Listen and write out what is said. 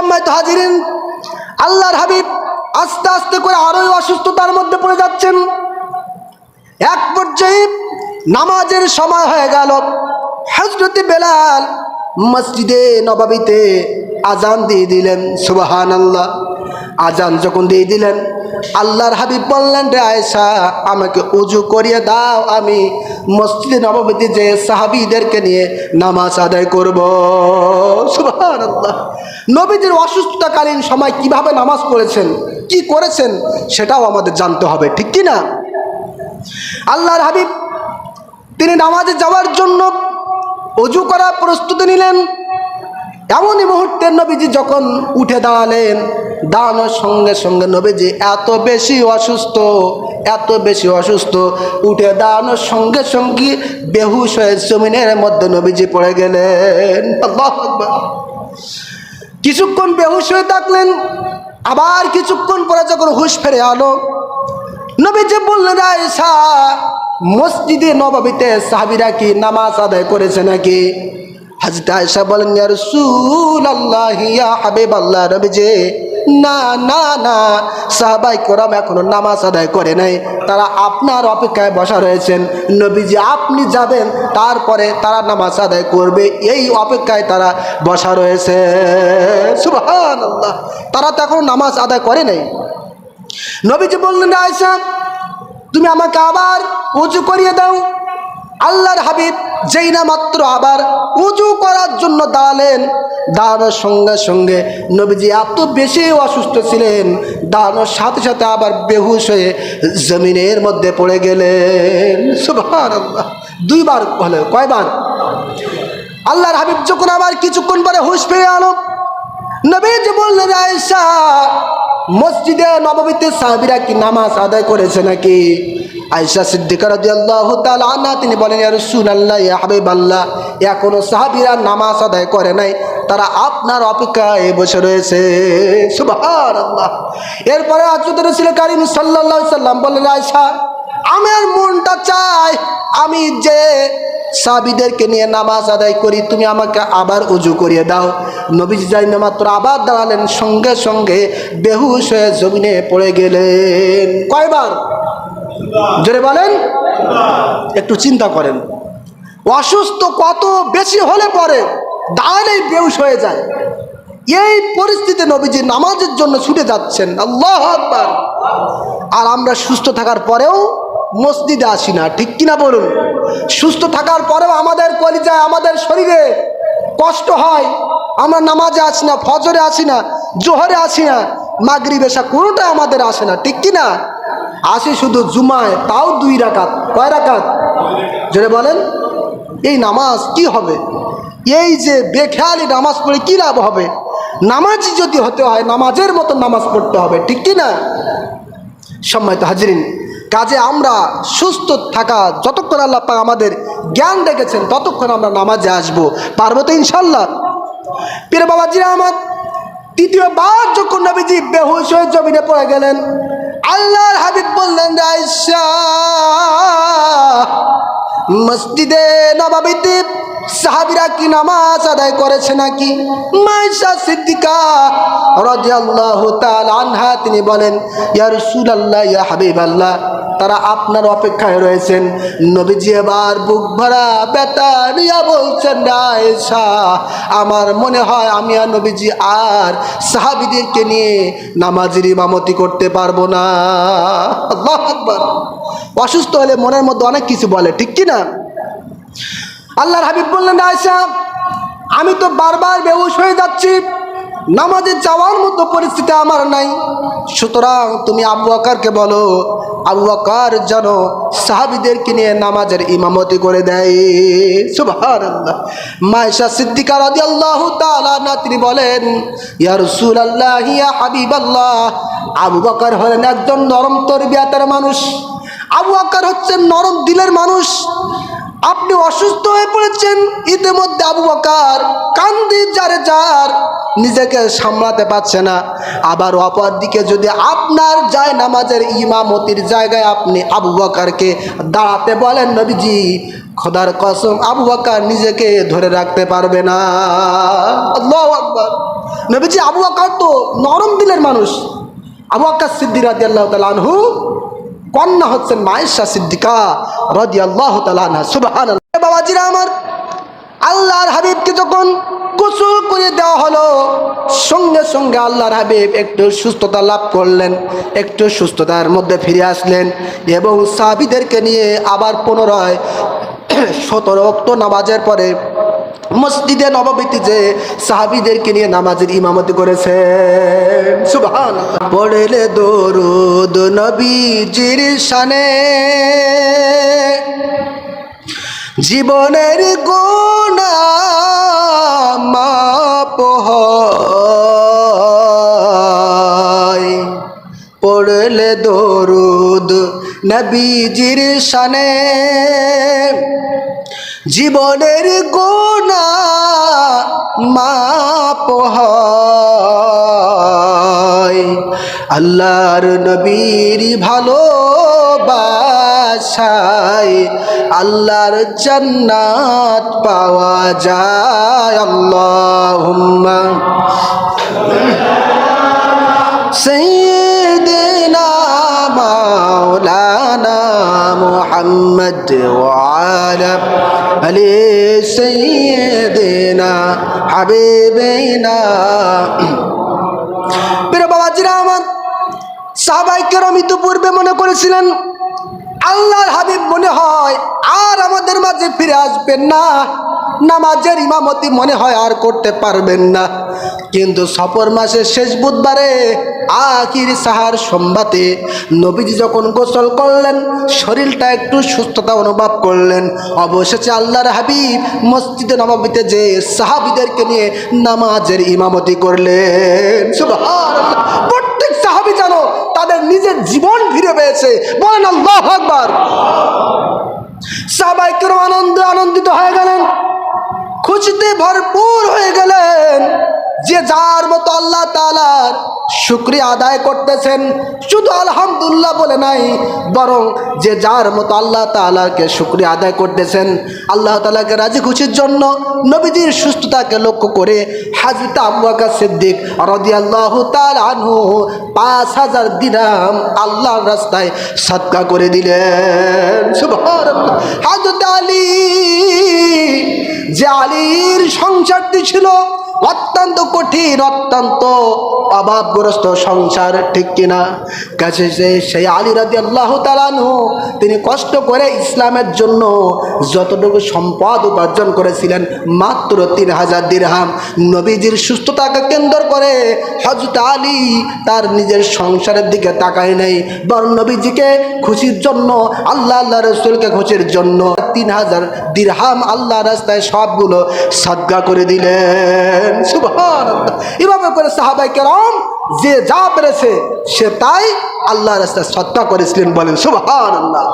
সম্মানিত হাজিরিন, আল্লাহর হাবিব আস্তে আস্তে করে আরোই অসুস্থতার মধ্যে পড়ে যাচ্ছেন। এক পর্যায়ে নামাজের সময় হয়ে গেল। হজরতি বেলাল মসজিদে নবাবিতে আজান দিয়ে দিলেন সুবাহান আল্লাহ আজান যখন দিয়ে দিলেন, আল্লাহর হাবিব বললেন, রে আয়সা আমাকে উজু করিয়ে দাও, আমি মসজিদে নবাবিতে যে সাহাবিদেরকে নিয়ে নামাজ আদায় করব। নবীদের অসুস্থতাকালীন সময় কীভাবে নামাজ পড়েছেন, কি করেছেন, সেটাও আমাদের জানতে হবে, ঠিক কি না? আল্লাহর হাবিব তিনি নামাজে যাওয়ার জন্য অজু করার প্রস্তুতি নিলেন। এমনই মুহূর্তে নবীজি যখন উঠে দাঁড়ালেন, দাঁড়ানোর সঙ্গে সঙ্গে নবীজি এত বেশি অসুস্থ, এত বেশি অসুস্থ। উঠে দাঁড়ানোর সঙ্গে সঙ্গে বেহুশ হয়ে জমিনের মধ্যে নবীজি পড়ে গেলেন। কিছুক্ষণ বেহুশ হয়ে থাকলেন, আবার কিছুক্ষণ পরে যখন হুশ ফেরে আলো নবীজি বললেন আয়েশা মসজিদে নবাবিতে সাহাবিরা কি নামাজ আদায় করেছে নাকি? হাজরত আয়েশা বলেন, ইয়া রাসূলুল্লাহ, ইয়া হাবিবাল্লাহ, নবীজি, না না না, সাহাবাই কোরাম এখনও নামাজ আদায় করে নাই। তারা আপনার অপেক্ষায় বসা রয়েছেন। নবীজি, আপনি যাবেন, তারপরে তারা নামাজ আদায় করবে। এই অপেক্ষায় তারা বসা রয়েছে। সুবহানাল্লাহ। তারা তো এখনও নামাজ আদায় করে নাই। নবীজি বললেন আয়সা তুমি আমাকে আবার উঁচু করিয়ে দাও। আল্লাহর হাবিব যেই না মাত্র আবার উঁচু করার জন্য দাঁড়ালেন, দাঁড়ানোর সঙ্গে সঙ্গে নবীজি এত বেশি অসুস্থ ছিলেন, দাঁড়ানোর সাথে সাথে আবার বেহুশ হয়ে জমিনের মধ্যে পড়ে গেলেন। দুইবার হলে, কয়বার? আল্লাহর হাবিব যখন আবার কিছুক্ষণ পরে হুশ ফিরে আনো নবীজি বললেন, আয়েশা, মসজিদে নবমীতে সাহাবিরা কি নামাজ আদায় করেছে নাকি? আয়েশা সিদ্দিকা রাদিয়াল্লাহু তাআলা আনহা, তিনি বলেন, ইয়া রাসূলুল্লাহ, ইয়া হাবিবাল্লাহ এখনও সাহাবীরা নামাজ আদায় করে নাই, তারা আপনার অপেক্ষায় বসে রয়েছে। এরপরে হযরত রাসূল কারীম সাল্লাল্লাহু সাল্লাম বললেন, আয়েশা, আমার মনটা চাই আমি যে সাবিদেরকে নিয়ে নামাজ আদায় করি, তুমি আমাকে আবার উজু করিয়ে দাও। নবীজি যাই মাত্র আবার দাঁড়ালেন, সঙ্গে সঙ্গে বেহুশ হয়ে জমিনে পড়ে গেলেন। কয়বার? জোরে বলেন? একটু চিন্তা করেন। অসুস্থ কত বেশি হলে পরে দাঁড়ালেই বেহুশ হয়ে যায়। এই পরিস্থিতি নবীজি নামাজের জন্য ছুটে যাচ্ছেন। আল্লাহ আকবার। আর আমরা সুস্থ থাকার পরেও মসজিদে আসি না। ঠিক কিনা বলুন? সুস্থ থাকার পরেও আমাদের কলিজায়, আমাদের শরীরে কষ্ট হয়। আমরা নামাজে আসি না, ফজরে আসি না, জোহরে আসি না মাগরি বেশা কোনোটা আমাদের আসে না। ঠিক কিনা? আসি শুধু জুমায়, তাও দুই রাকাত। কয় রাকাত? জোরে বলেন। এই নামাজ কি হবে? এই যে বেখেয়ালি নামাজ পড়ে কী লাভ হবে? নামাজি যদি হতে হয়, নামাজের মতো নামাজ পড়তে হবে, ঠিক কি না? সম্মানিত হাজিরিন, কাজে আমরা সুস্থ থাকা, যতক্ষণ আল্লাহ পাক আমাদের জ্ঞান রেখেছেন, ততক্ষণ আমরা নামাজে আসব। পারব তো ইনশাল্লাহ পীর বাবাজিরা আমার, তৃতীয়বার যখন নবীজি বেহুশ হয়ে জমিনে পড়ে গেলেন আল্লাহর হাবিব বললেন আয়সা মসজিদে নবাবিতে সাহাবিরা কি নামাজ আদায় করেছে নাকি? মাইশা সিদ্দিকা রাদিয়াল্লাহু তাআলা আনহা, তিনি বলেন, ইয়া রাসূলুল্লাহ, ইয়া হাবিবাল্লাহ, তারা আপনার অপেক্ষায় রয়েছেন। নবীজি এবার বুক ভরা ব্যথা নিয়ে বলছেন আয়েশা, আমার মনে হয় আমি আর নবীজি আর সাহাবিদেরকে নিয়ে নামাজের ইমামতি করতে পারব না। আল্লাহু আকবার। অসুস্থ হলে মনের মধ্যে অনেক কিছু বলে, ঠিক কি না আল্লাহর হাবিব বললেন আয়সা আমি তো বারবার বেহুশ হয়ে যাচ্ছি। নামাজে যাওয়ার মতো পরিস্থিতি আমার নাই। সুতরাং তুমি আবু আকারকে বলো, আবু আকার যেন সাহাবিদেরকে নিয়ে নামাজের ইমামতি করে দেয়। মায়েশা আল্লাহ না তিনি বলেন হাবিব আল্লাহ আবু বকর হলেন একজন নরম তরবিয়াতের মানুষ। আবু আকার হচ্ছেন নরম দিলের মানুষ। আপনি অসুস্থ হয়ে পড়েছেন, ইতিমধ্যে আবু বকার কান্দি যারে যার নিজেকে সামলাতে পারছে না। আবার অপর দিকে যদি আপনার যায় নামাজের ইমামতির জায়গায় আপনি আবু বকারকে দাঁড়াতে বলেন, নবীজি, খোদার কসম, আবু বকার নিজেকে ধরে রাখতে পারবে না। নবীজি, আবু আকার তো নরম দিলের মানুষ। আবু আকার সিদ্দিক রাজি আল্লাহ তালানহু কন্যা হচ্ছেন মায়েশা সিদ্দিকা রাজি আল্লাহ সুবাহান বাবাজিরা আমার, আল্লাহর হাবিবকে যখন গোসল করে দেওয়া হলো, সঙ্গে সঙ্গে আল্লাহর হাবিব একটু সুস্থতা লাভ করলেন, একটু সুস্থতার মধ্যে ফিরে আসলেন এবং সাহাবিদেরকে নিয়ে আবার পুনরায় সতেরো অক্ত নামাজের পরে মসজিদে নববীতি যে সাহাবিদেরকে নিয়ে নামাজের ইমামতি করেছে। সুবহান পড়লে দরুদ নবীজির শানে। জীবনের গোনা। পড়লে দরুদ নবীজির শানে। জীবনের গোনা মাপ আল্লাহর নবীর ভালো বাসায় আল্লাহর জন্নাত পাওয়া যায়। আল্লাহ সেই محمد وعلى آل سيدنا حبيبنا প্রিয় বাবাজিরা আমার সাহাবাই কেরম ইতিপূর্বে মনে করেছিলেন আল্লাহর হাবিব মনে হয় আর আমাদের মাঝে ফিরে আসবেন না। নামাজের ইমামতি মনে হয় আর করতে পারবেন না। কিন্তু সফর মাসের শেষ বুধবারে আখির সাহার সম্বাতে নবীজি যখন গোসল করলেন, শরীরটা একটু সুস্থতা অনুভব করলেন। অবশেষে আল্লাহর হাবিব মসজিদে নবাবিতে যে সাহাবিদেরকে নিয়ে নামাজের ইমামতি করলেন। জীবন ফিরে পেয়েছে। বলেন আল্লাহ আকবার। সবাই কেন আনন্দ, আনন্দিত হয়ে গেলেন। খুঁজতে ভরপুর হয়ে গেলেন। যে যার মতো আল্লাহ তালার শুক্রিয়া আদায় করতেছেন, শুধু আলহামদুল্লাহ বলে নাই, বরং যে যার মতো আল্লাহ তালাকে শুক্রিয়া আদায় করতেছেন, আল্লাহ তালাকে রাজি খুশির জন্য নবীজির সুস্থতাকে লক্ষ্য করে হাজরত আবু বকর সিদ্দিক রদি আল্লাহ পাঁচ হাজার দিনাম আল্লাহর রাস্তায় সৎকা করে দিলেন। হাজরত আলী, যে আলীর সংসারটি ছিল অত্যন্ত কঠিন, অত্যন্ত অভাবগ্রস্ত সংসার, ঠিক কিনা? কাছে সেই আলী রাজি আল্লাহ তালানু তিনি কষ্ট করে ইসলামের জন্য যতটুকু সম্পদ উপার্জন করেছিলেন, মাত্র তিন হাজার দিরহাম। নবীজির সুস্থতাকে কেন্দ্র করে হজরত আলী তার নিজের সংসারের দিকে তাকায় নেই, বরং নবীজিকে খুশির জন্য, আল্লাহ আল্লাহ রসুলকে খুশির জন্য তিন হাজার দিরহাম আল্লাহ রাস্তায় সবগুলো সদ্গা করে দিলেন। সুবহান এভাবে করে সাহাবাই কেরম যে যা পেরেছে, সে তাই আল্লাহ রাস্তায় সত্তা করেছিলেন বলেন সুভান আল্লাহ